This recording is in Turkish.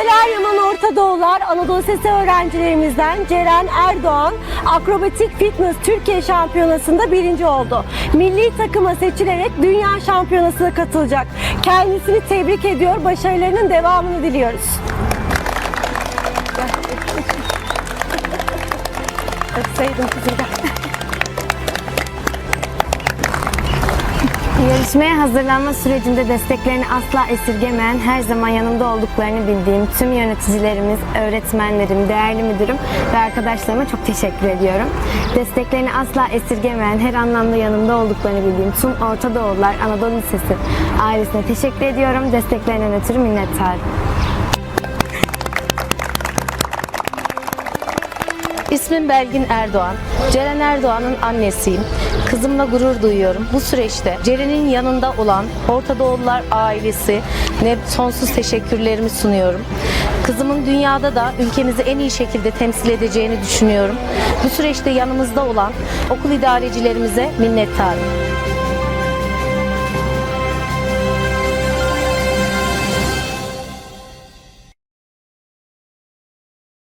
Kandelarya'nın Orta Doğular Anadolu Lisesi öğrencilerimizden Ceren Erdoğan akrobatik fitness Türkiye şampiyonasında birinci oldu. Milli takıma seçilerek dünya şampiyonasına katılacak. Kendisini tebrik ediyor, başarılarının devamını diliyoruz. Öpseydim kızım gel. Yarışmaya hazırlanma sürecinde desteklerini asla esirgemeyen, her zaman yanımda olduklarını bildiğim tüm yöneticilerimiz, öğretmenlerim, değerli müdürüm ve arkadaşlarıma çok teşekkür ediyorum. Desteklerini asla esirgemeyen, her anlamda yanımda olduklarını bildiğim tüm Orta Doğulular Anadolu Lisesi ailesine teşekkür ediyorum. Desteklerinden ötürü minnettarım. İsmim Belgin Erdoğan. Ceren Erdoğan'ın annesiyim. Kızımla gurur duyuyorum. Bu süreçte Ceren'in yanında olan Orta Doğulular ailesi ne sonsuz teşekkürlerimi sunuyorum. Kızımın dünyada da ülkemizi en iyi şekilde temsil edeceğini düşünüyorum. Bu süreçte yanımızda olan okul idarecilerimize minnettarım.